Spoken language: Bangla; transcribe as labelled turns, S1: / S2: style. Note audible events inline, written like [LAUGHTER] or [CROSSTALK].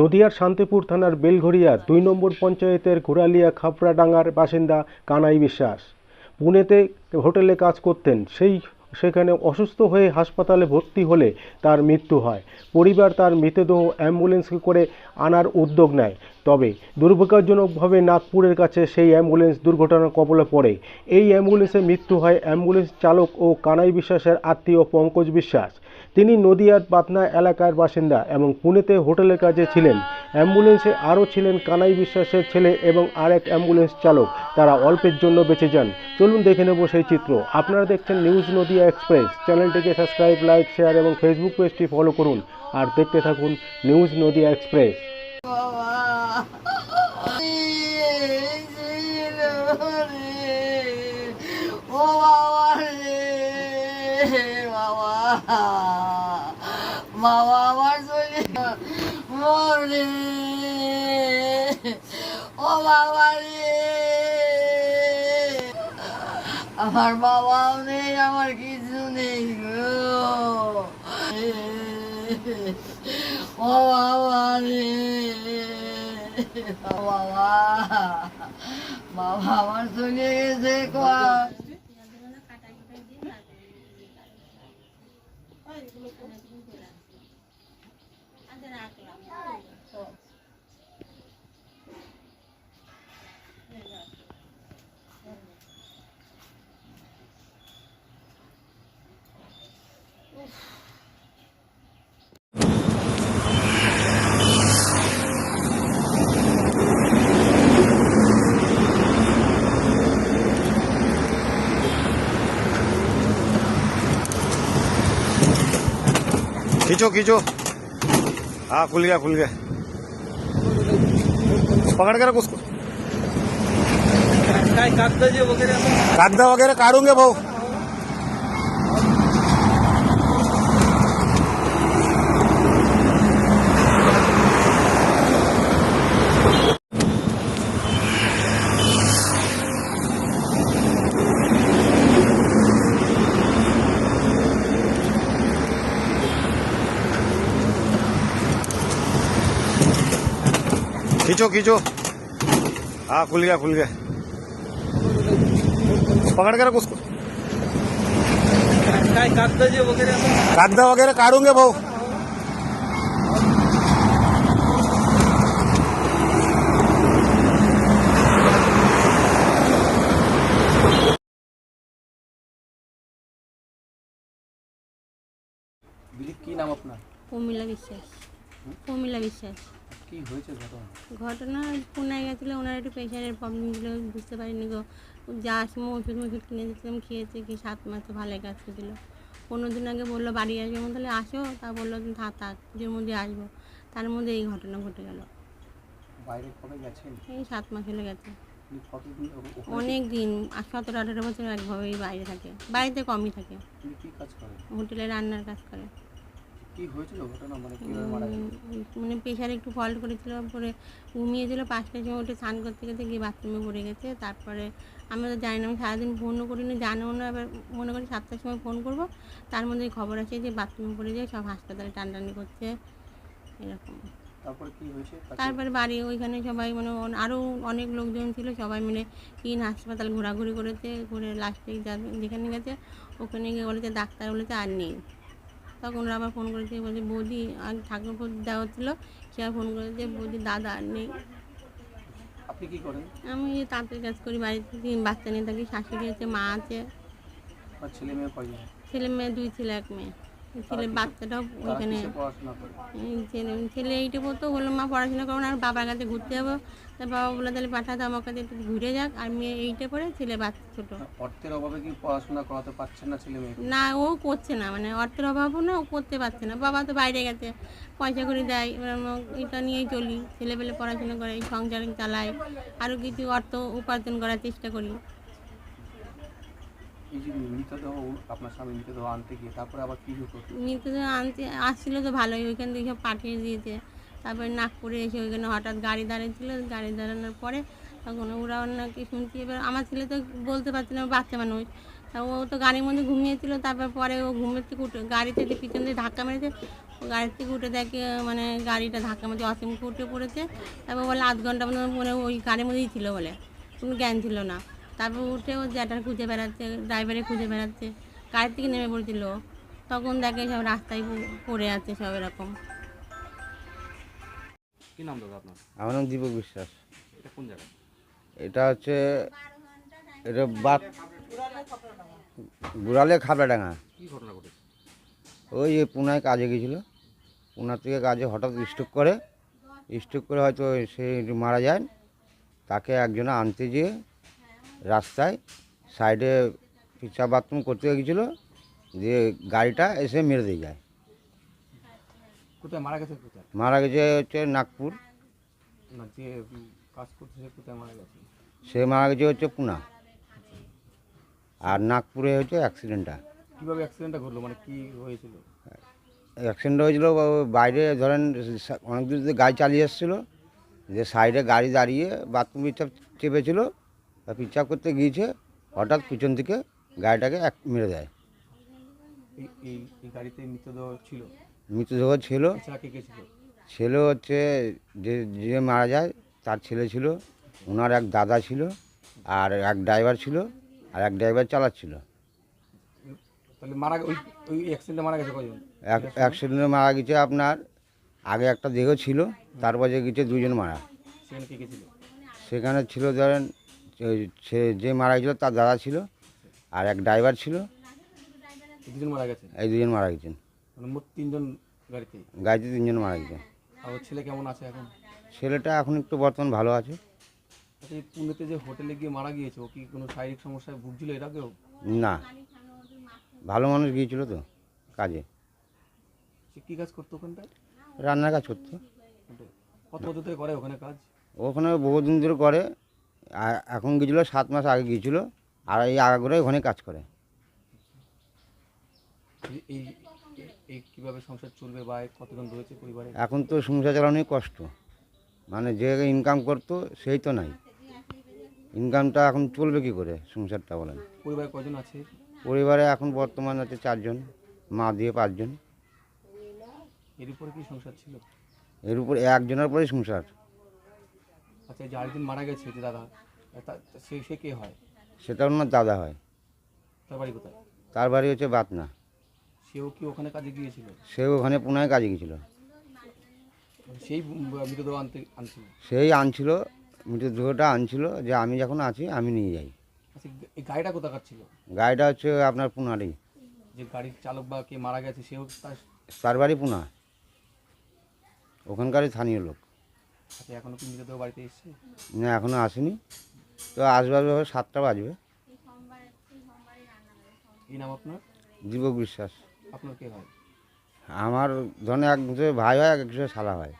S1: নদিয়ার শান্তিপুর থানার বেলঘরিয়া দুই নম্বর পঞ্চায়েতের ঘোরালিয়া খাপড়াডাঙ্গার বাসিন্দা কানাই বিশ্বাস। পুনেতে হোটেলে কাজ করতেন, সেই সেখানে অসুস্থ হয়ে হাসপাতালে ভর্তি হলে তার মৃত্যু হয়। পরিবার তার মৃতদেহ অ্যাম্বুলেন্সে করে আনার উদ্যোগ নেয়। তবে দুর্ভাগ্যজনকভাবে নাগপুরের কাছে সেই অ্যাম্বুলেন্স দুর্ঘটনার কবলে পড়ে। এই অ্যাম্বুলেন্সে মৃত্যু হয় অ্যাম্বুলেন্স চালক ও কানাই বিশ্বাসের আত্মীয় পঙ্কজ বিশ্বাস। তিনি নদিয়ার পাতনা এলাকার বাসিন্দা এবং পুনেতে হোটেলের কাজে ছিলেন। অ্যাম্বুলেন্সে আরও ছিলেন কানাই বিশ্বাসের ছেলে এবং আরেক অ্যাম্বুলেন্স চালক। তারা অল্পের জন্য বেঁচে যান। চলুন দেখে নেব সেই চিত্র। আপনারা দেখছেন নিউজ নদিয়া এক্সপ্রেস। চ্যানেলটিকে সাবস্ক্রাইব, লাইক, শেয়ার এবং ফেসবুক পেজটি ফলো করুন। আর দেখতে থাকুন নিউজ নদিয়া এক্সপ্রেস। [LAUGHS]
S2: বাবা বাবা আমার শরীর মরে আমার বাবাও নেই, আমার কিছু নেই গো। ও বাবা রে বাবা বাবা আমার চলে গেছে কোয়া
S3: Ay, gulo ko na din ko lang. Ang dala ko lang. Oo.
S4: खींचो खींचो। हाँ खुल गया खुल गया। पकड़ के रख उसको।
S5: कागदा वगैरह काटूँगे
S4: भाई वगैरे काढून घे भाऊ खींचो खींचो हाँ खुल गया खुल गया पकड़ के रख उसको
S5: काय कागद जे वगैरे आपण
S4: कागद वगैरे काढून घे भाऊ
S5: দিলীপ কি নাম আপনার
S3: প্রমিলা বিশ্বাস প্রমিলা বিশ্বাস
S5: কি হয়েছে ঘটনা?
S3: ঘটনা পুনে গেছিল ওনার একটু প্রেশারের প্রবলেম ছিল বুঝতে পারিনি গো। যা সময় ওষুধ ওষুধ কিনে দিয়েছিলাম খেয়েছে কি সাত মাসে ভালো কাজ করছিল। পনেরো দিন আগে বলল বাড়ি আসবে? আমি তাহলে আসো। তা বলল তুমি থাক থাক পুজোর মধ্যে আসব। তার মধ্যে এই ঘটনা ঘটে গেল।
S5: বাইরে কবে গেছেন?
S3: এই সাত মাস হলে গেছে। অনেক দিন সতেরো আঠারো বছর একভাবেই বাইরে থাকে বাড়িতে কমই থাকে। হোটেলে রান্নার কাজ করে।
S5: কি হয়েছিল ঘটনা? মানে কীভাবে মারা গেল?
S3: মানে প্রেশারে একটু ফল্ট করেছিল পরে ঘুমিয়েছিল পাঁচটার সময় উঠে স্নান করতে গেছে গিয়ে বাথরুমে পড়ে গেছে। তারপরে আমরা তো জানি না আমি সারাদিন ফোনও করিনি জানিও না এবার মনে করি সাতটার সময় ফোন করব। তার মধ্যে খবর আছে যে বাথরুমে পড়ে যায় সব হাসপাতালে টানটানি করছে এরকম।
S5: তারপরে কি হয়েছে?
S3: তারপরে বাড়ি ওইখানে সবাই মানে আরও অনেক লোকজন ছিল সবাই মিলে তিন হাসপাতাল ঘোরাঘুরি করেছে ঘুরে লাস্টে যেখানে গেছে ওখানে গিয়ে বলেছে ডাক্তার বলেছে আর নেই। তখন ওরা আবার ফোন করেছে বলছে বৌদি আর ঠাকুরপুর দেওয়া হচ্ছিল সে আর ফোন করেছে বৌদি দাদা আর নেই।
S5: আপনি কি করেন?
S3: আমি তাঁতের কাজ করি বাড়িতে তিন বাচ্চা নিয়ে থাকি শাশুড়ি আছে মা আছে।
S5: ছেলে মেয়ে
S3: ছেলে মেয়ে দুই ছেলে এক মেয়ে। ছেলে বাচ্চাটাও ওইখানে ছেলে ছেলে এইটে পড়তো বলল মা পড়াশোনা করো না আর বাবার কাছে ঘুরতে যাব। তার বাবা বলল তাহলে পাঠাতো আমার কাছে একটু ঘুরে যাক। আর মেয়ে এইটে পড়ে ছেলে বাচ্চা ছোটো।
S5: অর্থের অভাবে কি পড়াশোনা করাতে পারছেন না ছেলে মেয়ে
S3: না ও করছে না মানে অর্থের অভাবও না ও করতে পারছে না। বাবা তো বাইরে গেছে পয়সা করে দেয় এটা নিয়েই চলি ছেলেপেলে পড়াশোনা করে সংসার চালাই আরও কিছু অর্থ উপার্জন করার চেষ্টা করি।
S5: তারপরে
S3: তো ভালোই, ওইখান থেকে সব পাঠিয়ে দিয়েছে। তারপরে নাগপুরে এসে ওইখানে হঠাৎ গাড়ি দাঁড়িয়েছিল, গাড়ি দাঁড়ানোর পরে তখন ওরা নাকি শুনছি, এবার আমার ছেলে তো বলতে পারছে না, বাচ্চা মানুষ। তা ও তো গাড়ির মধ্যে ঘুমিয়েছিল, তারপর পরে ও ঘুমের থেকে উঠে গাড়িতে যে পিছন দিয়ে ধাক্কা মেরেছে। গাড়ির থেকে উঠে দেখে মানে গাড়িটা ধাক্কা মাঝে অসীমকে উঠে পড়েছে। তারপর বলে আধ ঘণ্টা মতো মানে ওই গাড়ির মধ্যেই ছিল বলে, কোনো জ্ঞান ছিল না। তারপর উঠে ও জ্যাটার খুঁজে বেড়াচ্ছে ড্রাইভারে খুঁজে বেড়াচ্ছে। গাড়ির থেকে নেমে পড়েছিল। তখন দেখে সব রাস্তায় পড়ে আছে সব এরকম।
S5: কি নাম দাদা আপনার?
S6: আমার নাম দীপক বিশ্বাস।
S5: এটা কোন জায়গা
S6: এটা হচ্ছে এটা বাত গুড়ালে খাবড়াডাঙ্গা।
S5: কি ঘটনা ঘটেছে?
S6: ওই যে পুনায় কাজে গেছিল পুনা থেকে কাজে হঠাৎ স্ট্রোক করে। স্ট্রোক করে হয়তো সে মারা যায়। তাকে একজনে আনতে গিয়ে রাস্তায় সাইডে পিচা বাথরুম করতে গেছিল দিয়ে গাড়িটা এসে মেরে দিয়ে যায়।
S5: কোথায়? মারা গেছে কোথায়?
S6: মারা গেছে হচ্ছে নাগপুর।
S5: যে কাজ করছে সে কোথায় মারা গেছে?
S6: সে মারা গেছে হচ্ছে পুনা। আর নাগপুরে হচ্ছে অ্যাক্সিডেন্টটা
S5: কীভাবে অ্যাক্সিডেন্টটা ঘটলো? মানে কি হয়েছিল?
S6: অ্যাক্সিডেন্ট হয়েছিল বাইরে ধরেন অনেক দূর গাড়ি চালিয়ে এসেছিল যে সাইডে গাড়ি দাঁড়িয়ে বাথরুম চেপেছিল বা পিচ্ছাপ করতে গিয়েছে হঠাৎ পিছন থেকে গাড়িটাকে এক মেরে দেয়।
S5: এই গাড়িতে মৃতদেহ ছিল?
S6: মৃতদেহ ছিল।
S5: ছিল?
S6: হচ্ছে যে যে মারা যায় তার ছেলে ছিল ওনার এক দাদা ছিল আর এক ড্রাইভার ছিল আর এক ড্রাইভার চালাচ্ছিল।
S5: তাহলে মারা ওই ওই অ্যাক্সিডেন্টে মারা গেছে কজন?
S6: এক অ্যাক্সিডেন্টে মারা গেছে আপনার আগে একটা দেহ ছিল তারপর যে গেছে দুজন মারা।
S5: সেখানে ছিল?
S6: সেখানে ছিল ধরেন সে যে মারা গেছিল তার দাদা ছিল আর এক ড্রাইভার ছিল।
S5: দুজন মারা গেছে?
S6: এই দুজন মারা গেছেন।
S5: মানে মোট তিনজন গাড়িতে?
S6: গাড়িতে তিনজন মারা গেছে।
S5: আর ওর ছেলে কেমন আছে এখন?
S6: ছেলেটা এখন একটু বর্তমান ভালো আছে।
S5: আচ্ছা এই পুনেতে যে হোটেলে গিয়ে মারা গিয়েছে ও কি কোনো শারীরিক সমস্যায় ভুগছিল এর আগেও
S6: না। ভালো মানুষ গিয়েছিল তো কাজে।
S5: সে কী কাজ করতো ওখানটায়?
S6: রান্নার কাজ করতো।
S5: কত বছর থেকে করে ওখানে কাজ?
S6: ওখানে বহুদিন ধরে করে। আর এখন গিয়েছিল সাত মাস আগে গিয়েছিল আর এই আগাগোড়াই ওখানে কাজ করে।
S5: এই- কীভাবে সংসার চলবে বা এর কতজন রয়েছে পরিবারে?
S6: এখন তো সংসার চালানোই কষ্ট। মানে যে ইনকাম করতো সেই তো নাই। ইনকামটা এখন চলবে কি করে সংসারটা বলেন?
S5: পরিবারে কজন আছে?
S6: পরিবারে এখন বর্তমান আছে চারজন মা দিয়ে পাঁচজন।
S5: এর উপরে কি সংসার ছিল?
S6: এর উপর একজনের পরেই সংসার।
S5: আচ্ছা এই যে আরেকজন মারা গেছে যে দাদা তা- সে সে কে হয়?
S6: সেটা ওনার দাদা হয়।
S5: তার বাড়ি কোথায়?
S6: তার বাড়ি হচ্ছে বাতনা।
S5: সেও কি ওখানে কাজে গিয়েছিল?
S6: সে ওখানে পুনায় কাজে গেছিল
S5: সেই ম- মৃতদেহ আনতে আনছিল?
S6: সেই আনছিল মৃতদেহটা আনছিল যে আমি যখন আছি আমি নিয়ে যাই।
S5: আচ্ছা এই গাড়িটা কোথাকার ছিল?
S6: গাড়িটা হচ্ছে আপনার পুনারই।
S5: যে গাড়ির চালক বা কে মারা গেছে সেও তার
S6: তার বাড়ি পুনা। ওখানকারই স্থানীয় লোক।
S5: আচ্ছা এখনও কি মৃতদেহ বাড়িতে এসছে?
S6: না এখনও আসেনি। তো আসবে আসবে হবে সাতটা বাজবে।
S5: নাম আপনার?
S6: দীপক বিশ্বাস।
S5: আপনার কে হয়?
S6: আমার ধরনের এক ভাই হয় এক শালা হয়।